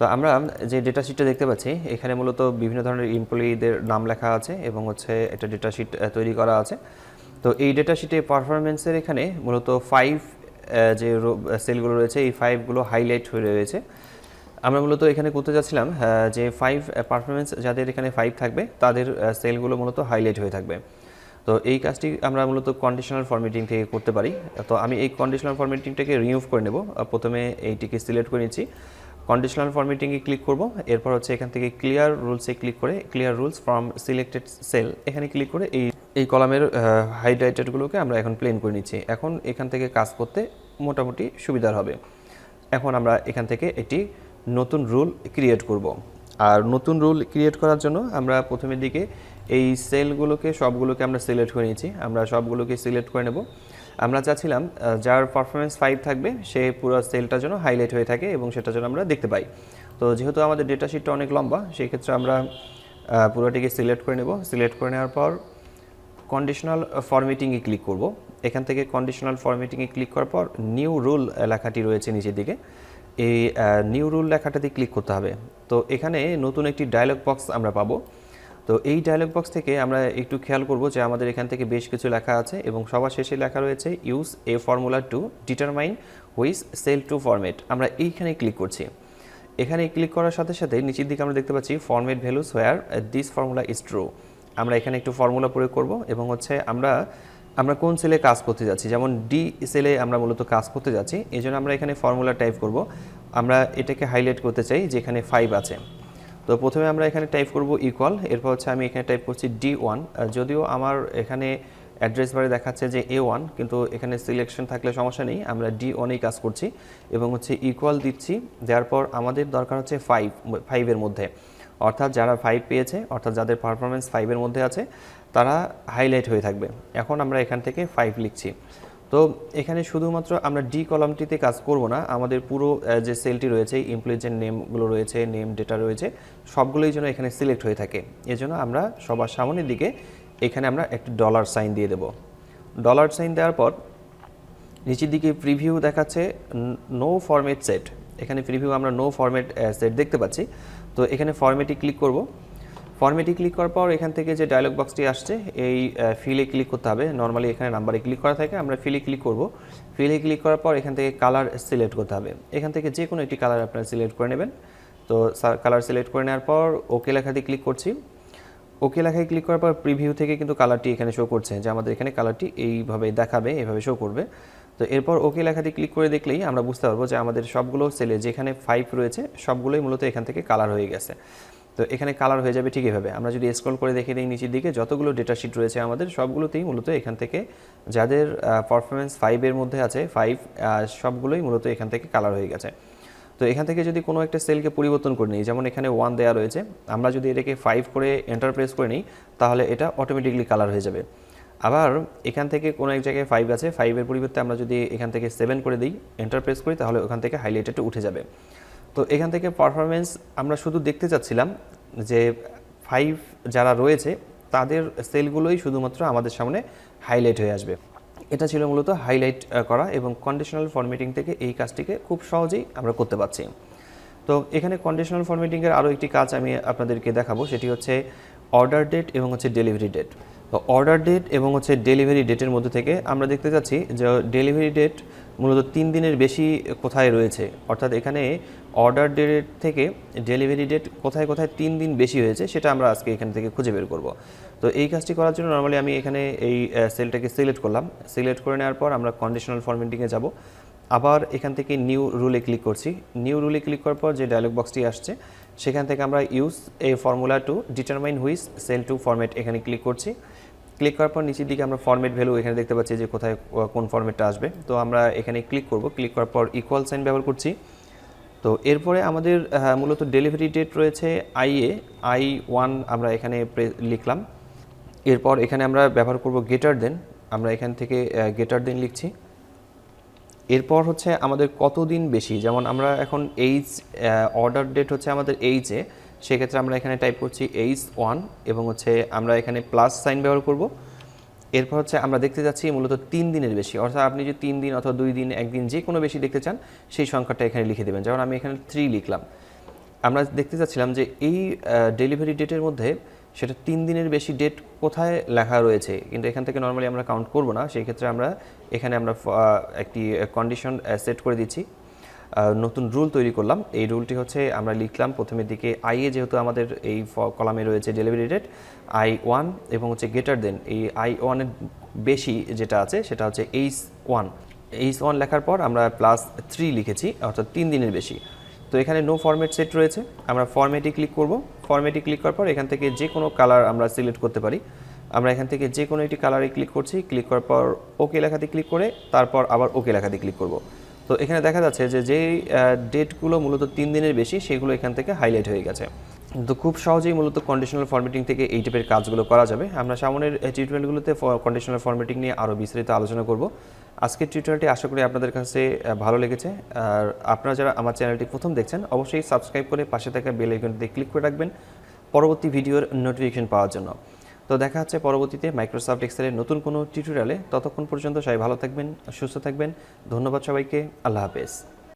তো আমরা যে ডেটা শিটটা দেখতে পাচ্ছি, এখানে মূলত বিভিন্ন ধরনের এমপ্লয়ীদের নাম লেখা আছে এবং হচ্ছে একটা ডেটা শিট তৈরি করা আছে। তো এই ডেটা শিটে পারফরমেন্সের এখানে মূলত ফাইভ যে সেলগুলো রয়েছে, এই ফাইভগুলো হাইলাইট হয়ে রয়েছে। আমরা মূলত এখানে করতে যাচ্ছিলাম যে ফাইভ পারফরমেন্স যাদের এখানে ফাইভ থাকবে, তাদের সেলগুলো মূলত হাইলাইট হয়ে থাকবে। তো এই কাজটি আমরা মূলত কন্ডিশনাল ফরম্যাটিং থেকে করতে পারি। তো আমি এই কন্ডিশনাল ফরম্যাটিংটাকে রিমুভ করে নেব। প্রথমে এইটিকে সিলেক্ট করে নিচ্ছি। কন্ডিশনাল ফরম্যাটিংয়ে ক্লিক করব। এরপর হচ্ছে এখান থেকে ক্লিয়ার রুলসে ক্লিক করে clear rules from selected cell এখানে ক্লিক করে এই এই কলামের হাইড্রাইটেডগুলোকে আমরা এখন প্লেন করে নিচ্ছি। এখন এখান থেকে কাজ করতে মোটামুটি সুবিধার হবে। এখন আমরা এখান থেকে একটি নতুন রুল ক্রিয়েট করব। আর নতুন রুল ক্রিয়েট করার জন্য আমরা প্রথমের দিকে এই সেলগুলোকে সবগুলোকে আমরা সিলেক্ট করে নিয়েছি। আমরা সবগুলোকে সিলেক্ট করে নেব। আমরা চাচ্ছিলাম যার পারফরমেন্স ফাইভ থাকবে, সে পুরো সেলটা যেন হাইলাইট হয়ে থাকে এবং সেটা যেন আমরা দেখতে পাই। তো যেহেতু আমাদের ডেটা শিটটা অনেক লম্বা, সেই ক্ষেত্রে আমরা পুরোটিকে সিলেক্ট করে নেব। সিলেক্ট করে নেওয়ার পর কন্ডিশনাল ফরম্যাটিংয়ে ক্লিক করব। এখান থেকে কন্ডিশনাল ফরম্যাটিংয়ে ক্লিক করার পর নিউ রুল লেখাটি রয়েছে নিচের দিকে। এই নিউ রুল লেখাটাতে ক্লিক করতে হবে। তো এখানে নতুন একটি ডায়লগ বক্স আমরা পাবো। তো এই ডায়লগ বক্স থেকে আমরা একটু খেয়াল করব যে আমাদের এখান থেকে বেশ কিছু লেখা আছে এবং সবার শেষে লেখা রয়েছে use a formula to determine which cell to format আমরা এইখানে ক্লিক করছি। এখানে ক্লিক করার সাথে সাথে নিচের দিকে আমরা দেখতে পাচ্ছি format values where this formula is true আমরা এখানে একটু ফর্মুলা প্রয়োগ করব এবং হচ্ছে আমরা আমরা কোন সেলে কাজ করতে যাচ্ছি। যেমন ডি সেলে আমরা মূলত কাজ করতে যাচ্ছি এই আমরা এখানে ফর্মুলা টাইপ করব। আমরা এটাকে হাইলাইট করতে চাই যেখানে ফাইভ আছে। তো প্রথমে আমরা এখানে টাইপ করব ইকুয়াল এরপর হচ্ছে আমি এখানে টাইপ করছি ডি ওয়ান যদিও আমার এখানে অ্যাড্রেস বারে দেখাচ্ছে যে এ ওয়ান কিন্তু এখানে সিলেকশন থাকলে সমস্যা নেই, আমরা ডি ওয়ানেই কাজ করছি এবং হচ্ছে ইকুয়াল দিচ্ছি, দেওয়ার পর আমাদের দরকার হচ্ছে ফাইভ ফাইভের মধ্যে। অর্থাৎ যারা ফাইভ পেয়েছে, অর্থাৎ যাদের পারফরমেন্স ফাইভের মধ্যে আছে, তারা হাইলাইট হয়ে থাকবে। এখন আমরা এখান থেকে ফাইভ লিখছি। তো এখানে শুধুমাত্র আমরা ডি কলামটিতে কাজ করব না, আমাদের পুরো যে সেলটি রয়েছে ইমপ্লয়িজ যে নেমগুলো রয়েছে নেম ডেটা রয়েছে, সবগুলোই যেন এখানে সিলেক্ট হয়ে থাকে। এজন্য আমরা সবার সামনের দিকে এখানে আমরা একটি ডলার সাইন দিয়ে দেব। ডলার সাইন দেওয়ার পর নিচের দিকে প্রিভিউ দেখাচ্ছে নো ফরম্যাট সেট এখানে প্রিভিউ আমরা নো ফরম্যাট সেট দেখতে পাচ্ছি। তো এখানে ফরম্যাটে ক্লিক করব। ফরম্যাটে ক্লিক করার পর এখান থেকে যে ডায়লগ বক্সটি আসছে, এই ফিলে ক্লিক করতে হবে। নর্মালি এখানে নাম্বারে ক্লিক করা থাকে, আমরা ফিলে ক্লিক করব। ফিলে ক্লিক করার পর এখান থেকে কালার সিলেক্ট করতে হবে। এখান থেকে যে কোনো একটি কালার আপনারা সিলেক্ট করে নেবেন। তো কালার সিলেক্ট করে নেওয়ার পর ওকে লেখাতে ক্লিক করছি। ওকে লেখায় ক্লিক করার পর প্রিভিউ থেকে কিন্তু কালারটি এখানে শো করছে যে আমাদের এখানে কালারটি এইভাবে দেখাবে এইভাবে শো করবে। তো এরপর ওকে লেখাতে ক্লিক করে দেখলেই আমরা বুঝতে পারব যে আমাদের সবগুলো সেলে যেখানে ফাইভ রয়েছে, সবগুলোই মূলত এখান থেকে কালার হয়ে গেছে। তো এখানে কালার হয়ে যাবে ঠিক এভাবে। আমরা যদি স্ক্রল করে দেখে দিই নিচের দিকে, যতগুলো ডেটা শিট রয়েছে আমাদের, সবগুলোতেই মূলত এখান থেকে যাদের পারফরমেন্স ফাইভের মধ্যে আছে ফাইভ সবগুলোই মূলত এখান থেকে কালার হয়ে গেছে। তো এখান থেকে যদি কোনো একটা সেলকে পরিবর্তন করে নিই, যেমন এখানে ওয়ান দেওয়া রয়েছে, আমরা যদি এটাকে ফাইভ করে এন্টার প্রেস করে নিই, তাহলে এটা অটোমেটিকলি কালার হয়ে যাবে। আবার এখান থেকে কোনো এক জায়গায় ফাইভ আছে ফাইভের পরিবর্তে আমরা যদি এখান থেকে সেভেন করে দিই এন্টার প্রেস করি, তাহলে ওখান থেকে হাইলাইটেড উঠে যাবে। তো এখান থেকে পারফরমেন্স আমরা শুধু দেখতে চাচ্ছিলাম যে ফাইভ যারা রয়েছে, তাদের সেলগুলোই শুধুমাত্র আমাদের সামনে হাইলাইট হয়ে আসবে। এটা ছিল মূলত হাইলাইট করা এবং কন্ডিশনাল ফরম্যাটিং থেকে এই কাজটিকে খুব সহজেই আমরা করতে পারছি। তো এখানে কন্ডিশনাল ফরম্যাটিংয়ের আরও একটি কাজ আমি আপনাদেরকে দেখাবো, সেটি হচ্ছে অর্ডার ডেট এবং হচ্ছে ডেলিভারি ডেট তো অর্ডার ডেট এবং হচ্ছে ডেলিভারি ডেটের মধ্যে থেকে আমরা দেখতে চাচ্ছি যে ডেলিভারি ডেট মূলত তিন দিনের বেশি কোথায় রয়েছে। অর্থাৎ এখানে অর্ডার ডেট থেকে ডেলিভারি ডেট কোথায় কোথায় তিন দিন বেশি হয়েছে সেটা আমরা আজকে এখান থেকে খুঁজে বের করব। তো এই কাজটি করার জন্য নর্মালি আমি এখানে এই সেলটাকে সিলেক্ট করলাম। সিলেক্ট করে নেওয়ার পর আমরা কন্ডিশনাল ফরম্যাটিংয়ে যাব। আবার এখান থেকে নিউ রুলে ক্লিক করছি। নিউ রুলে ক্লিক করার পর যে ডায়লগ বক্সটি আসছে, সেখান থেকে আমরা ইউজ এই formula to determine which cell to format এখানে ক্লিক করছি। ক্লিক করার পর নিচের দিকে আমরা ফরম্যাট ভ্যালু এখানে দেখতে পাচ্ছি যে কোথায় কোন ফরম্যাটটা আসবে। তো আমরা এখানে ক্লিক করব। ক্লিক করার পর ইকুয়াল সাইন ব্যবহার করছি। তো এরপরে আমাদের মূলত ডেলিভারি ডেট রয়েছে আই এ আই ওয়ান আমরা এখানে লিখলাম। এরপর এখানে আমরা ব্যবহার করব গেটার দেন আমরা এখান থেকে গেটার দেন লিখছি। এরপর হচ্ছে আমাদের কতদিন বেশি? যেমন আমরা এখন এইচ অর্ডার ডেট হচ্ছে আমাদের এইচে সেক্ষেত্রে আমরা এখানে টাইপ করছি এইচ ওয়ান এবং হচ্ছে আমরা এখানে প্লাস সাইন ব্যবহার করব। এরপর হচ্ছে আমরা দেখতে যাচ্ছি মূলত তিন দিনের বেশি। অর্থাৎ আপনি যদি তিন দিন অথবা দুই দিন, একদিন যে কোনো বেশি দেখতে চান, সেই সংখ্যাটা এখানে লিখে দেবেন। যেমন আমি এখানে থ্রি লিখলাম। আমরা দেখতে চাচ্ছিলাম যে এই ডেলিভারি ডেটের মধ্যে সেটা তিন দিনের বেশি ডেট কোথায় লেখা রয়েছে। কিন্তু এখান থেকে নর্মালি আমরা কাউন্ট করব না। সেই ক্ষেত্রে আমরা এখানে আমরা একটি কন্ডিশন সেট করে দিচ্ছি। নতুন রুল তৈরি করলাম। এই রুলটি হচ্ছে আমরা লিখলাম প্রথমের দিকে আই এ যেহেতু আমাদের এই কলামে রয়েছে ডেলিভারি ডেট আই ওয়ান এবং হচ্ছে গেটার দেন এই আই ওয়ানের বেশি যেটা আছে সেটা হচ্ছে এইচ ওয়ান এইচ ওয়ান লেখার পর আমরা প্লাস থ্রি লিখেছি, অর্থাৎ তিন দিনের বেশি। তো এখানে নো ফরম্যাট সেট রয়েছে, আমরা ফরম্যাটে ক্লিক করব। ফরম্যাটে ক্লিক করার পর এখান থেকে যে কোনো কালার আমরা সিলেক্ট করতে পারি। আমরা এখান থেকে যে কোনো একটি কালারে ক্লিক করছি ক্লিক করার পর ওকে লেখাতে ক্লিক করে, তারপর আবার ওকে লেখাতে ক্লিক করব। তো এখানে দেখা যাচ্ছে যে যেই ডেটগুলো মূলত তিন দিনের বেশি, সেগুলো এখান থেকে হাইলাইট হয়ে গেছে। তো খুব সহজেই মূলত কন্ডিশনাল ফরম্যাটিং থেকে এই টাইপের কাজগুলো করা যাবে। আমরা সামনের ট্রিটমেন্টগুলোতে কন্ডিশনাল ফরম্যাটিং নিয়ে আরও বিস্তারিত আলোচনা করব। আজকের টিউটোরিয়ালটি আশা করি আপনাদের কাছে ভালো লেগেছে। আর আপনারা যারা আমার চ্যানেলটি প্রথম দেখছেন, অবশ্যই সাবস্ক্রাইব করে পাশে থাকা বেল আইকনটিতে ক্লিক করে রাখবেন। পরবর্তী ভিডিওর নোটিফিকেশন পাওয়ার জন্য। তো দেখা হচ্ছে পরবর্তীতে মাইক্রোসফট এক্সেলের নতুন কোনো টিউটোরিয়ালে ততক্ষণ পর্যন্ত সবাই ভালো থাকবেন, সুস্থ থাকবেন। ধন্যবাদ সবাইকে। আল্লাহ হাফেজ।